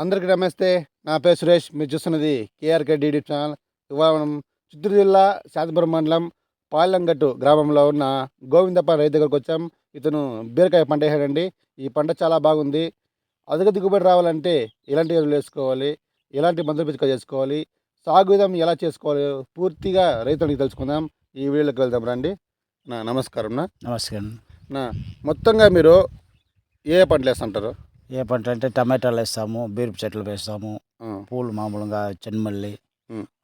అందరికీ నమస్తే. నా పేరు సురేష్. మీరు చూస్తున్నది కేఆర్కే డిడి ఛానల్. ఇవాళ మనం చిత్తూరు జిల్లా శాంతిపురం మండలం పాలెంగట్టు గ్రామంలో ఉన్న గోవిందప్ప రైతు దగ్గరకు వచ్చాం. ఇతను బీరకాయ పంట వేసాడండి. ఈ పంట చాలా బాగుంది. అధిక దిగుబడి రావాలంటే ఎలాంటి ఎరువులు వేసుకోవాలి? ఎలాంటి మందులు పిచ్చుక చేసుకోవాలి? సాగు విధం ఎలా చేసుకోవాలి? పూర్తిగా రైతునికి తెలుసుకుందాం. ఈ వీడియోలోకి వెళ్దాం రండి. నా నమస్కారం నా నమస్కారం. నా మొత్తంగా మీరు ఏ పంటలు వేస్తుంటారు? ఏ పంట అంటే టమాటాలు వేస్తాము బీరుపు చెట్లు వేస్తాము పూలు మామూలుగా చెన్మల్లి.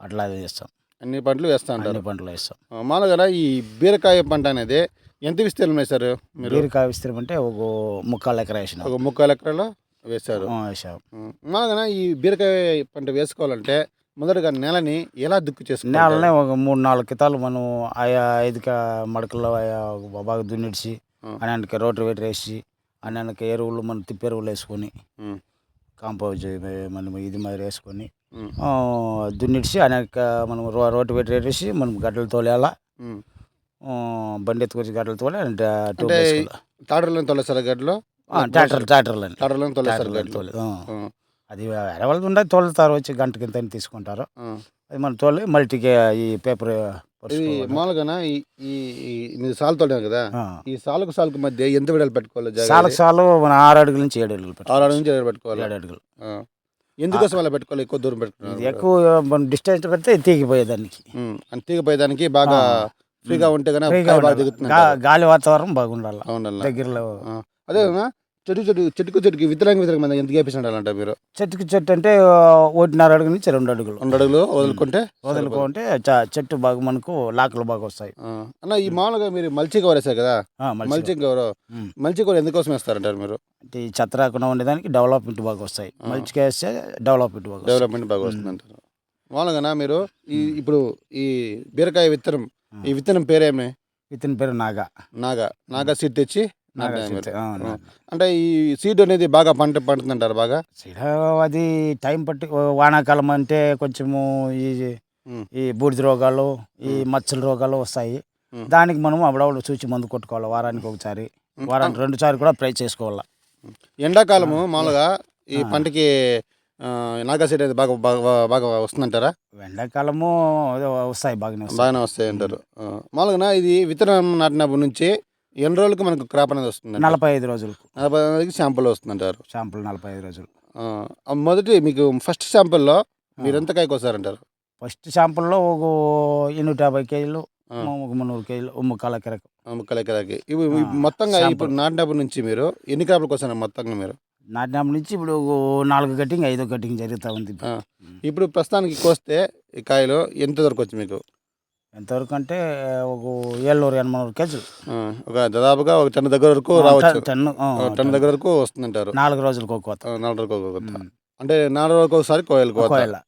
అట్లా వేస్తాం. అన్ని పంటలు వేస్తూ అన్ని పంటలు వేస్తాం. మామూలుగా ఈ బీరకాయ పంట అనేది ఎంత విస్తీర్ణం వేశారు మీరు? బీరకాయ విస్తీర్ణం అంటే ఒక ముక్కాలు ఎకరా వేసినాం. ఒక ముక్కాలు ఎకరాలు వేశారు. వేసాం. మామూలుగా ఈ బీరకాయ పంట వేసుకోవాలంటే మొదటగా నెలని ఎలా దుక్కు చేసుకోవాలి నేలనే ఒక మూడు నాలుగు కితాలు మనం ఆయా ఐదు మడకల్లో ఆయా బాగా దున్నిడిచి ఉం. అన్నానికి రోటర్ వేటర్ వేసి అన్నానికి ఎరువులు మనం తిప్పి ఎరువులు వేసుకొని. కాంపౌండ్ మనం ఇది మరి వేసుకొని దున్నిడిచి అనేక మనం రో రోటి వేటర్ వేసి మనం గడ్డలు తోలేలా బండి ఎత్తుకొచ్చి గడ్డలు తోలే. తాటర్లను తొలసారు గడ్డలో? ట్రాక్టర్ ట్రాక్టర్లు అని తాటర్లను తొలసారు ట్రాక్టర్లు గడ్డలు? తోలి అది వేరే వాళ్ళు ఉండే తోలుతారు వచ్చి గంటకి ఇంత అని తీసుకుంటారు. అది మనం తోలి మల్టీకి ఈ పేపర్ ఇది మామూలుగా ఈ మీరు సాలు తోడారు కదా? ఈ సాలుకు సాలుకు మధ్య ఎంత విడాలు పెట్టుకోవాలి? సాలకు సాలు మన ఆరు అడుగుల నుంచి ఏడు అడుగులు ఆరు అడుగు నుంచి ఏడు పెట్టుకోవాలి. ఏడు అడుగులు. ఎందుకోసం అలా పెట్టుకోవాలి? ఎక్కువ దూరం పెట్టుకున్నారు ఎక్కువ మనం డిస్టెన్స్ పెడితే తీగిపోయేదానికి. తీగపోయేదానికి బాగా. ఫ్రీగా ఉంటే గాలి వాతావరణం బాగుండాలి. దగ్గరలో అదే చెట్టు చెట్టు చెట్టుకు చెట్టుకి విత్తనానికి విత్తనం ఎంత గేపించాలంట మీరు? చెట్టుకి చెట్టు అంటే ఒకటిన్నర అడుగు నుంచి రెండు అడుగులు. రెండు అడుగులు వదులుకుంటే వదులుకుంటే చెట్టు బాగా మనకు లాకులు బాగా వస్తాయి. అన్న ఈ మామూలుగా మీరు మల్చి కవర్ వేసారు కదా? మల్చి మల్చి కవర్. మల్చి కవర్ ఎందుకోసం వేస్తారంటారు మీరు? అంటే ఈ చెత్త రాకుండా ఉండేదానికి డెవలప్మెంట్ బాగా వస్తాయి. మల్చికి వేస్తే డెవలప్మెంట్ బాగా డెవలప్మెంట్ బాగా వస్తుంది అంటారు మామూలుగా మీరు? ఈ ఇప్పుడు ఈ బీరకాయ విత్తనం ఈ విత్తనం పేరేమి? ఇతని పేరు నాగా. నాగా. నాగా సీడ్ తెచ్చి అంటే ఈ సీడ్ అనేది బాగా పంట పండుతుందంటారు బాగా? సీడ అది టైం పట్టి వానాకాలం అంటే కొంచెము ఈ. ఈ బూడిద రోగాలు ఈ మచ్చల రోగాలు వస్తాయి. దానికి మనం అప్పుడప్పుడు చూచి మందు కొట్టుకోవాలి వారానికి ఒకసారి. వారానికి రెండు సార్లు కూడా ప్రై చేసుకోవాలి. ఎండాకాలము మామూలుగా ఈ పంటకి ఆ, నాగా సీడ్ అనేది బాగా బాగా వస్తుందంటారా? ఎండాకాలము వస్తాయి బాగానే వస్తాయి. బాగానే వస్తాయి అంటారు. మామూలుగా ఇది విత్తనం నాటినప్పటి నుంచి ఎన్ని రోజులకు మనకు క్రాప్ అనేది వస్తుంది నలభై ఐదు రోజులకు. నలభై రోజులకి శాంపుల్ వస్తుందంటారు? షాంపుల్ నలభై ఐదు రోజులు. ఆ, మొదటి మీకు ఫస్ట్ శాంపుల్లో మీరు ఎంత కాయకు వస్తారంటారు ఫస్ట్ షాంపుల్లో ఒక ఎన్నూట యాభై కేజీలు ఆ. ఒక మున్నూరు కేజీలు ఒక ముక్కాల ఎకరకు ముక్కల ఎకరాకి ఇవి ఇవి ఆ, మొత్తంగా శాంపుల్. ఇప్పుడు నాటినప్పటి నుంచి మీరు ఎన్ని క్రాప్లకు వస్తారు మొత్తంగా మీరు? నాటినప్పటి నుంచి ఇప్పుడు ఒక నాలుగు కటింగ్ ఐదో కటింగ్ జరుగుతూ ఉంది ఆ. ఇప్పుడు. ప్రస్తుతానికి కోస్తే ఈ కాయలు ఎంత దొరకు వచ్చి మీకు? ఎంతవరకు అంటే ఒక ఏళ్ళూరు ఎనభై కేజీలు. ఒక దాదాపుగా ఒక టన్ దగ్గర వరకు రావచ్చు. ఒక టన్ దగ్గర వరకు వస్తుందంటారు. నాలుగు రోజులకు ఒక కోత. నాలుగు రోజులకు ఒక. అంటే నాలుగు రోజులకు ఒకసారి కోయలు కోయల.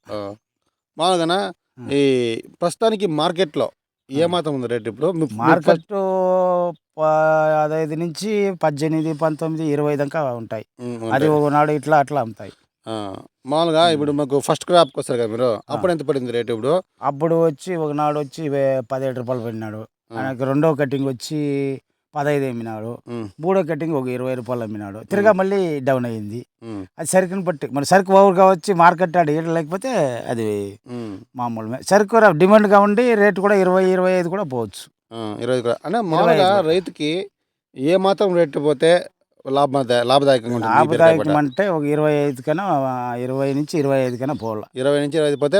మామూలుగా. ఈ ప్రస్తుతానికి మార్కెట్లో ఏ మాత్రం ఉంది రేట్ ఇప్పుడు? మార్కెట్ పదహైదు నుంచి పద్దెనిమిది పంతొమ్మిది ఇరవై దాకా ఉంటాయి. అది. ఒకనాడు ఇట్లా అట్లా అమ్ముతాయి. మామూలుగా ఇప్పుడు మాకు ఫస్ట్ క్రాప్కి వస్తారు కదా మీరు అప్పుడు ఎంత పడింది రేట్ ఇప్పుడు? అప్పుడు వచ్చి ఒకనాడు వచ్చి వే- పదిహేడు రూపాయలు పడినాడు. ఆయనకి రెండో కటింగ్ వచ్చి పదహైదు అమ్మినాడు. మూడో కటింగ్ ఒక ఇరవై రూపాయలు అమ్మినాడు. తిరగా మళ్ళీ డౌన్ అయ్యింది అది సరుకుని బట్టి మరి సరుకు ఓవర్గా వచ్చి మార్కెట్ ఆడ లేకపోతే అది. మామూలు సరుకు డిమాండ్గా ఉండి రేటు కూడా ఇరవై ఇరవై ఐదు కూడా పోవచ్చు. ఇరవై కూడా. అంటే మామూలుగా. రైతుకి ఏ మాత్రం రేటు పోతే లాభ లాభదాయకంగా ఉంటుంది లాభదాయకం? అంటే ఒక ఇరవై ఐదు కన్నా ఇరవై నుంచి ఇరవై ఐదు కన్నా పోవాలి ఇరవై నుంచి ఇరవై ఐదు పోతే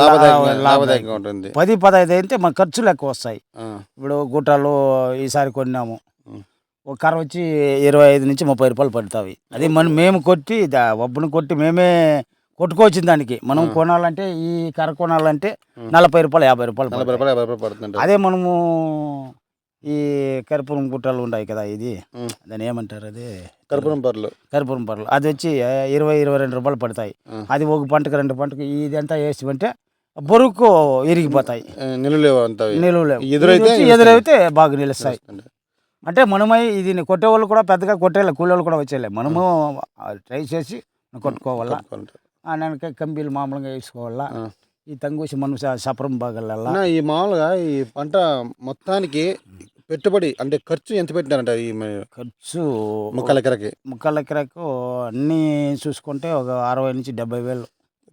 లాభదాయకం. లాభదాయకంగా ఉంటుంది పది పదహైదు అయితే మన ఖర్చులు ఎక్కువ వస్తాయి ఇప్పుడు గుట్టాలు ఈసారి కొన్నాము. ఒక కర్ర వచ్చి ఇరవై ఐదు నుంచి ముప్పై రూపాయలు పడుతుంది అది మనం మేము కొట్టి ఒబ్బుని కొట్టి మేమే కొట్టుకోవచ్చింది దానికి మనం. కొనాలంటే ఈ కర్ర కొనాలంటే. నలభై రూపాయలు యాభై రూపాయలు నలభై. రూపాయలు యాభై రూపాయలు పడుతుంది అదే మనము ఈ కర్పూరం గుట్టలు ఉన్నాయి కదా ఇది. ఉం. దాన్ని ఏమంటారు అది? కర్పూరం పర్లు కర్పూరం పర్లు అది వచ్చి ఇరవై ఇరవై రెండు రూపాయలు పడతాయి. అది ఒక పంటకు రెండు పంటకు ఇదంతా వేసి అంటే బరువుకు ఇరిగిపోతాయి నిలువలేవు. నిలువలేవు ఎదురైతే బాగా నిలుస్తాయి. అంటే మనమై ఇది కొట్టే వాళ్ళు కూడా పెద్దగా కొట్టేలే కూలోళ్ళు కూడా వచ్చేలే. మనము ట్రై చేసి కొట్టుకోవాలా. ఆ కంబీలు మామూలుగా వేసుకోవాలా. ఈ తంగూసి మనం సపరం అన్న, ఈ మామూలుగా ఈ పంట మొత్తానికి పెట్టుబడి అంటే ఖర్చు ఎంత పెట్టినారంట ఈ మ- ఖర్చు ముక్కల ఎకరకి? ముక్కల ఎకరకు అన్నీ చూసుకుంటే ఒక అరవై నుంచి డెబ్బై వేలు.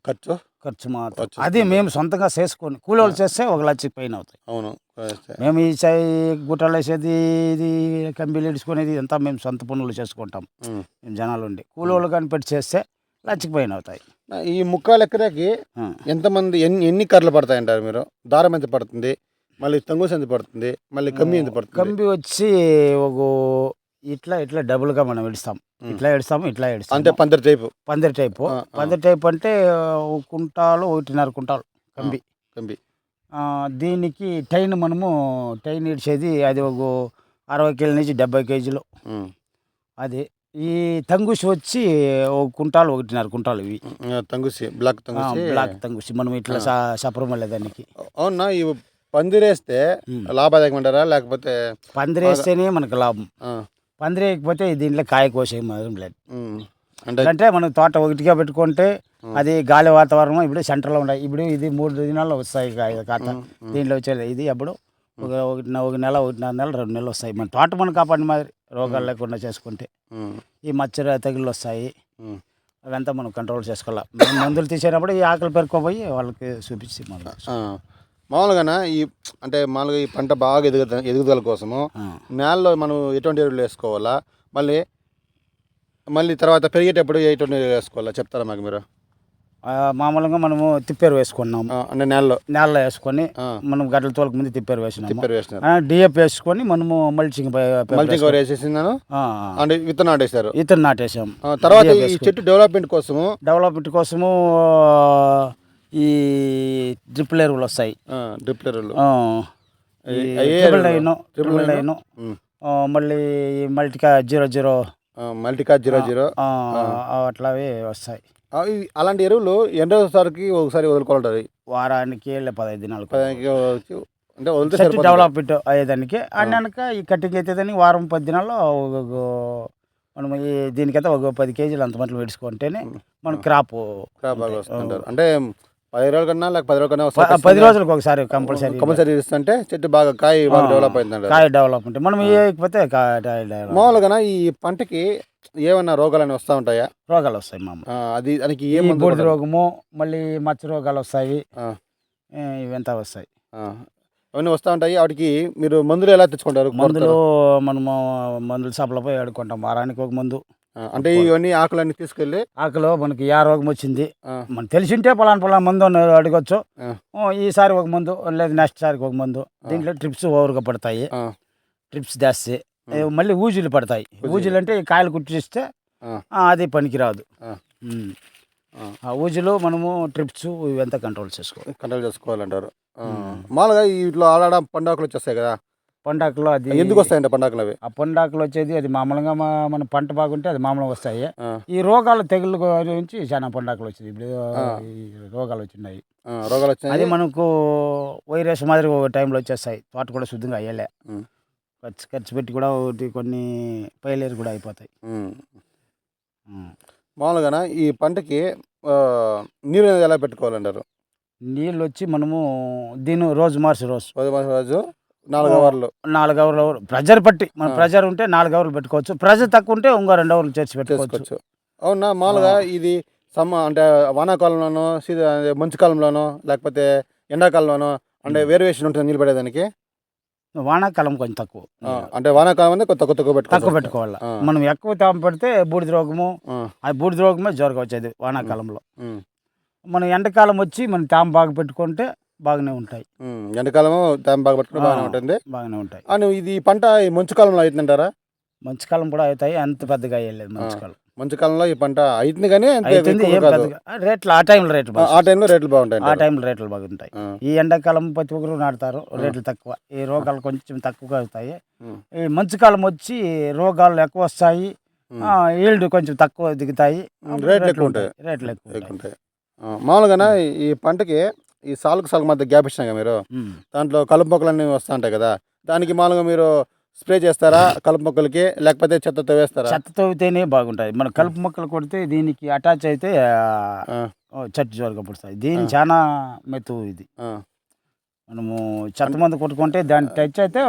ఖర్చు? ఖర్చు మాత్రం. ఖర్చు అది మేము సొంతంగా చేసుకొని కూలోళ్ళు చేస్తే ఒక లక్షకి పైన అవుతాయి. అవును. మేము ఈ సై గుట్టలు వేసేది ఇది కంబీలు ఇడుచుకునేది అంతా మేము సొంత పనులు చేసుకుంటాం. మేము జనాలు ఉండి. కూలోళ్ళు కానీ పెట్టి చేస్తే లక్షకి పైన అవుతాయి. ఈ ముక్కాల ఎకరకి ఆ. ఎంతమంది ఎన్ని ఎన్ని కర్రలు పడతాయంటారు మీరు? దారం ఎంత పడుతుంది? మళ్ళీ తంగుస్ ఎంత పడుతుంది? మళ్ళీ కమ్మి ఎంత పడుతుంది? కంబి వచ్చి ఒక ఇట్లా ఇట్లా డబుల్గా మనం ఇడుస్తాం. ఇట్లా ఇడుస్తాము ఇట్లా ఇడుస్తాం అంటే పందిరి టైపు? పందిరి టైపు. పందిరి టైప్ అంటే ఒక కుంటాలు ఒకటిన్నర కుంటాలు కంబి కంబి ఆ, దీనికి టైన్ మనము టైన్ ఇడిచేది అది ఒక అరవై కేజీల నుంచి డెబ్బై కేజీలు. ఉమ్. అది. ఈ తంగుసి వచ్చి ఒక కుంటాలు ఒకటిన్నర కుంటాలు ఇవి. ఆ, తంగుసి బ్లాక్ ఆ, తంగుసి బ్లాక్ తంగుసి మనం ఇట్లా సపరం దానికి. అవునా? ఈ పందిరేస్తే ఉమ్. లాభదాయకం అంటారా లేకపోతే పందిరి వేస్తేనే మనకు లాభం. ఆ, పందిరి వేయకపోతే దీంట్లో కాయ కోసే మాత్రం లేదు. అంటే మనం తోట ఒకటిగా పెట్టుకుంటే. అది గాలి వాతావరణం ఇప్పుడు సెంటర్లో ఉన్నాయి ఇప్పుడు ఇది మూడు దినాల్లో వస్తాయి కాత. దీంట్లో వచ్చేది ఇది అప్పుడు ఒక ఒకటి ఒక నెల ఒకటిన్నర నెల రెండు నెలలు వస్తాయి. మన తోట మనం కాపాడిన మాదిరి రోగాలు లేకుండా చేసుకుంటే ఈ మచ్చర తెగుళ్ళు వస్తాయి. అవంతా మనం కంట్రోల్ చేసుకోవాలి. మనం మందులు తీసేటప్పుడు ఈ ఆకలి పెరుకోపోయి వాళ్ళకి చూపించి మళ్ళీ ఆ. మామూలుగా ఈ అంటే మామూలుగా ఈ పంట బాగా ఎదుగుద ఎదుగుదల కోసము నేలలో మనం ఎటువంటి ఎరువులు వేసుకోవాలా? మళ్ళీ మళ్ళీ తర్వాత పెరిగేటప్పుడు ఎటువంటి ఎరువులు వేసుకోవాలా? చెప్తారా మాకు మీరు? మామూలుగా మనము తిప్పేరు వేసుకున్నాము. అంటే నేలలో. నేలలో వేసుకొని మనం గడ్డల తోలకు ముందు తిప్పేరు వేసినాము. తిప్పేరు వేసినారు. డిఎఫ్ వేసుకొని మనము మల్చింగ్ మల్చింగ్ కవర్ వేసేసినాను అంటే విత్తనం నాటేశారు. ఇతను నాటేసాం ఆ, తర్వాత ఈ. చెట్టు డెవలప్మెంట్ కోసము డెవలప్మెంట్ కోసము ఈ డ్రిప్పుల ఎరువులు వస్తాయి. డ్రిప్ ఎరువులు ట్రిపుల్? నైన్ ట్రిపుల్ మళ్ళీ మల్టికా జీరో జీరో. మల్టికా జీరో జీరో. ఆ, అట్లావి వస్తాయి. అలాంటి ఎరువులు ఎన్ని రోజులకి ఒకసారి వదులుకోవాలి వారానికి పదహైదు దినాలకు. పదిహేనుకి వచ్చి- అంటే వదిలితే. డెవలప్మెంట్ అయ్యేదానికి. అన్నాక ఈ కటింగ్ అవుతుందని వారం పది దినాల్లో మనం ఈ దీనికైతే ఒక పది కేజీలు అంత మట్లు వేడుచుకుంటేనే మన క్రాప్ క్రాప్ అంటే పది రోజుల కన్నా లేక పది రోజుల కన్నా పది రోజులకు ఒకసారి కంపల్సరీ కంపల్సరీ ఇస్తుంటే చెట్టు బాగా కాయ బాగా డెవలప్ అయిందంట కాయ డెవలప్మెంట్ మనం వేయకపోతే కాయ డెవలప్ మామూలుగా ఈ పంటకి ఏమన్నా రోగాలని వస్తూ ఉంటాయా? రోగాలు వస్తాయి మామ. అది దానికి ఏ బూడిద? రోగము మళ్ళీ మచ్చ రోగాలు వస్తాయి. ఇవంతా వస్తాయి. అవన్నీ వస్తూ ఉంటాయి. వాటికి మీరు మందులు ఎలా తెచ్చుకుంటారు? మందులు మనము మందుల షాపులో పోయి ఆడుకుంటాం వారానికి ఒక మందు. అంటే ఇవన్నీ ఆకులన్నీ తీసుకెళ్ళి ఆకులో మనకి ఏ రోగం వచ్చింది? ఆ, మనకు తెలిసింటే పలానా పలానా మందు అడగచ్చు. ఆ. ఈసారి ఒక మందు లేదు నెక్స్ట్ సారికి ఒక మందు. దీంట్లో ట్రిప్స్ ఓవర్గా పడతాయి. ఆ, ట్రిప్స్ జాస్తి ఏ, మళ్ళీ ఊజులు పడతాయి. ఊజులు. అంటే ఈ కాయలు కుట్టిస్తే ఆ. ఆ, అది పనికిరాదు. ఆ. ఆ. ఆ ఊజులు మనము ట్రిప్స్ ఇవంతా కంట్రోల్ చేసుకోవాలి. కంట్రోల్ చేసుకోవాలంటారు. ఆ. మామూలుగా వీటిలో ఆడాడ పండాకులు వచ్చేస్తాయి కదా? పండాకులో అది ఎందుకు వస్తాయంట పండాకులు అవి? ఆ పండాకులు వచ్చేది అది మామూలుగా మా- మన పంట బాగుంటే అది మామూలుగా వస్తాయి. ఈ రోగాలు తెగులు నుంచి చాలా పండాకులు వచ్చింది ఇప్పుడు రోగాలు వచ్చినాయి. రోగాలు అది వచ్చాయి మనకు వైరస్ మాదిరి ఒక టైంలో వచ్చేస్తాయి. తోట కూడా శుద్ధంగా అయ్యలే. ఖర్చు ఖర్చు పెట్టి కూడా ఒకటి కొన్ని పైలేరు కూడా అయిపోతాయి. మామూలుగా ఈ పంటకి నీరు ఎలా పెట్టుకోవాలంటారు? నీళ్ళు వచ్చి మనము దీని రోజు మార్చి రోజు. పది మాసం రోజు నాలుగు అవర్లు నాలుగు అవర్లు ప్రెజర్ పట్టి మన. ప్రెజర్ ఉంటే నాలుగు అవర్లు పెట్టుకోవచ్చు. ప్రెజర్ తక్కువ ఉంటే ఇంకో రెండు అవర్లు చేర్చి పెట్టుకోవచ్చు. అవునా? మామూలుగా ఇది సమ్మ అంటే వానాకాలంలోనో మంచు కాలంలోనో లేకపోతే ఎండాకాలంలోనో అంటే వేరియేషన్ ఉంటుంది నీళ్ళు పడేదానికి వానాకాలం కొంచెం తక్కువ. అంటే వానాకాలం అంటే కొత్త కొత్త తక్కువ పెట్టుకోవాలి. మనం ఎక్కువ తాము పెడితే బూడిద రోగము ఆ, బూడిద రోగమే జ్వరం వచ్చేది వానాకాలంలో. మనం ఎండాకాలం వచ్చి మనం తాము బాగా పెట్టుకుంటే బాగానే ఉంటాయి. ఉమ్. ఎండాకాలము దాని బాగా పట్టుకుని బాగానే. ఉంటుంది. బాగానే ఉంటాయి. అని ఇది పంట ఈ మంచు కాలంలో అవుతుందంటారా మంచి కాలం కూడా అవుతాయి అంత పెద్దగా అయ్యలేదు మంచి కాలం మంచు కాలంలో ఈ పంట అవుతుంది కానీ రేట్లు ఆ టైంలో రేట్లు ఆ- టైంలో రేట్లు బాగుంటాయి ఆ టైంలో రేట్లు బాగుంటాయి. ఈ ఎండాకాలం ప్రతి ఒక్కరు నాటుతారు రేట్లు తక్కువ. ఈ రోగాలు కొంచెం తక్కువగా అవుతాయి. ఈ మంచు కాలం వచ్చి రోగాలు ఎక్కువ వస్తాయి. ఈల్డ్ కొంచెం తక్కువ దిగుతాయి. రేట్లు ఎక్కువ ఉంటాయి. రేట్లు ఎక్కువ ఉంటాయి. మామూలుగా ఈ పంటకి ఈ సాలుకు సాలుకు మధ్య గ్యాప్ ఇచ్చినా కదా మీరు. దాంట్లో కలుపు మొక్కలు అన్నీ వస్తూ ఉంటాయి కదా? దానికి మామూలుగా మీరు స్ప్రే చేస్తారా కలుపు మొక్కలకి? లేకపోతే చెత్తతో వేస్తారా? చెత్త తవ్వితేనే బాగుంటాయి. మన కలుపు మొక్కలు కొడితే దీనికి అటాచ్ అయితే చెట్టు జోరుగా పుడుతాయి దీని చాలా మెత్తు ఇది. మనము చెత్త మందు కొట్టుకుంటే దాని టచ్ అయితే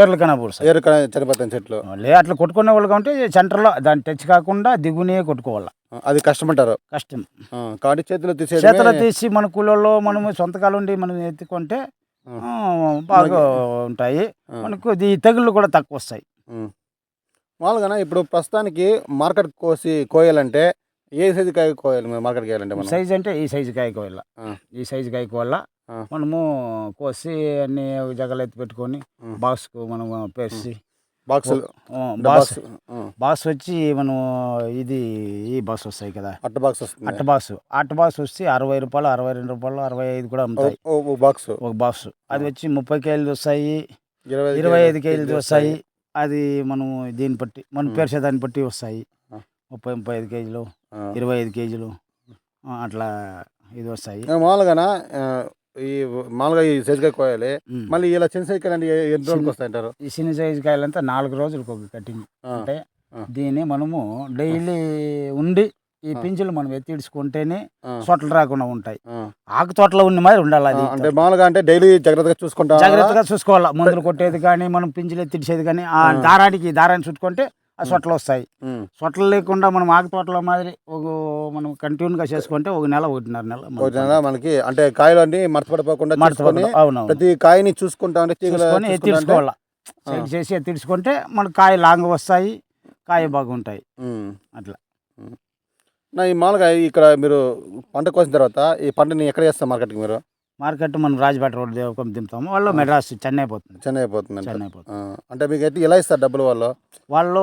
ఏర్లకైనా పూడుస్తాయి. ఏరు చనిపోతాయి చెట్లు. లే అట్లా కొట్టుకునే వాళ్ళు ఉంటే సెంటర్లో దాని టచ్ కాకుండా దిగునే కొట్టుకోవాలి. అది కష్టమంటారు. కష్టం. ఆ, కాబట్టి చేతిలో తీసేది చేతులు తీసి మన కూలలో మనము సొంతకాలు ఉండి మనం ఎత్తుకుంటే బాగా ఉంటాయి. మనకు ఈ తెగుళ్ళు కూడా తక్కువ వస్తాయి. మామూలుగా ఇప్పుడు ప్రస్తుతానికి మార్కెట్ కోసి కోయాలంటే ఏ సైజు కాయ కోయాలి మీరు మార్కెట్కి వేయాలంటే మనం? సైజ్ అంటే ఈ సైజు కాయకు వల్ల ఆ. ఈ సైజు కాయకు వల్ల ఆ. మనము కోసి అన్ని జగలు ఎత్తి పెట్టుకొని. బాక్స్కు మనము పేసి బాక్స్ బాక్స్ బాక్స్ వచ్చి మనం ఇది ఈ బాక్స్ వస్తాయి కదా. అట్ట బాక్స్ వస్తుంది. అట్ట బాక్స్ అట్ట బాక్స్ వచ్చి అరవై రూపాయలు అరవై రెండు రూపాయలు అరవై ఐదు కూడా అమ్ముతాయి. బాక్స్. ఒక బాక్స్. అది వచ్చి ముప్పై కేజీలు వస్తాయి ఇరవై ఐదు కేజీలు వస్తాయి. అది మనం దీన్ని బట్టి మనం పేర్చే దాన్ని బట్టి వస్తాయి. ముప్పై ముప్పై ఐదు కేజీలు. ఇరవై ఐదు కేజీలు అట్లా ఇది వస్తాయి. ఆ, ఈ మామూలుగా ఈ సైజుగా కోయాలి. మళ్ళీ ఇలా చిన్న సైజు కాయలు ఎన్ని రోజులకు వస్తాయంటారు ఈ చిన్న సైజు కాయలంతా నాలుగు రోజులకు ఒక కటింగ్. అంటే. దీన్ని మనము డైలీ ఉండి ఈ పింఛలు మనం ఎత్తిడ్చుకుంటేనే చోట్ల రాకుండా ఉంటాయి. ఆకు తోటలో ఉన్న మాదిరి ఉండాలి అది అంటే మామూలుగా అంటే డైలీ జాగ్రత్తగా చూసుకుంటా జాగ్రత్తగా చూసుకోవాలా. మందులు కొట్టేది కానీ మనం పింఛలు ఎత్తిడిచేది కానీ ఆ. దారానికి ఈ దారాన్ని చుట్టుకుంటే ఆ సొట్లు వస్తాయి. సొట్లు లేకుండా మనం ఆకు తోటలో మాదిరి ఒక మనం కంటిన్యూగా చేసుకుంటే ఒక నెల ఒకటిన్నర నెల ఒక నెల మనకి అంటే కాయలు అన్ని మడతపడిపోకుండా పడదు. అవునవును. ప్రతి కాయని చూసుకుంటా ఎత్తిడ్చుకోవాలా సైడ్ చేసి ఎత్తిడ్చుకుంటే మనకు కాయ లాంగ్ వస్తాయి కాయ బాగుంటాయి. అట్లా. నా ఈ మామూలుగా ఇక్కడ మీరు పంట కోసిన తర్వాత ఈ పంటని ఎక్కడ చేస్తారు మార్కెట్కి మీరు? మార్కెట్ మనం రాజపేట రోడ్ దేవకం దింపుతాము. వాళ్ళు మెడ్రాస్ చెన్నై పోతుంది. చెన్నై అంటే చెన్నై పోతుంది. అంటే మీకు అయితే ఎలా ఇస్తారు డబ్బులు వాళ్ళు? వాళ్ళు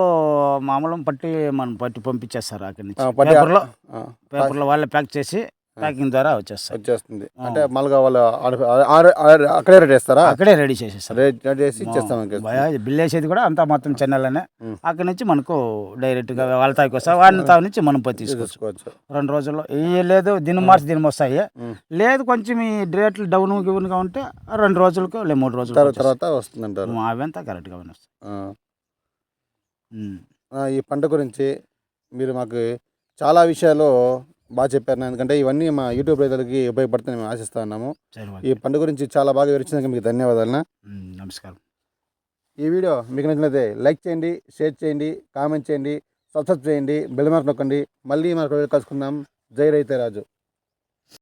మామూలు పట్టి మనం పట్టి పంపించేస్తారు అక్కడి నుంచి. పేపర్లో పేపర్లో వాళ్ళే ప్యాక్ చేసి ప్యాకింగ్ ద్వారా వచ్చేస్తాయి. వచ్చేస్తుంది. అంటే మామూలుగా వాళ్ళు అక్కడే రేట్ వేస్తారా అక్కడే రెడీ చేసేస్తారు రేట్ వేసి ఇచ్చేస్తాం బిల్ వేసేది కూడా అంతా మొత్తం చెన్నైలోనే. అక్కడి నుంచి మనకు డైరెక్ట్గా వాళ్ళ తాకి వస్తాయి. వాళ్ళ తాకి నుంచి మనం పత్తి తీసుకోవచ్చు. రెండు రోజుల్లో. ఏ లేదు దినం మార్చి దినం వస్తాయి. లేదు కొంచెం ఈ రేట్లు డౌన్ గివన్గా ఉంటే రెండు రోజులకు లేదు మూడు రోజులు తర్వాత తర్వాత వస్తుంది అంటారు అవంతా కరెక్ట్గా వస్తాయి. ఉం. ఈ పంట గురించి మీరు మాకు చాలా విషయాలు బాగా చెప్పారు ఎందుకంటే ఇవన్నీ మా యూట్యూబ్ రైతులకి ఉపయోగపడుతుంది మేము ఆశిస్తా ఉన్నాము. ఈ పంట గురించి చాలా బాగా వివరించినందుకు మీకు ధన్యవాదాలు నమస్కారం. ఈ వీడియో మీకు నచ్చినట్లయితే లైక్ చేయండి షేర్ చేయండి కామెంట్ చేయండి సబ్స్క్రైబ్ చేయండి బెల్ మార్క్ నొక్కండి. మళ్ళీ మనకు కలుసుకుందాం. జై రైతే రాజు.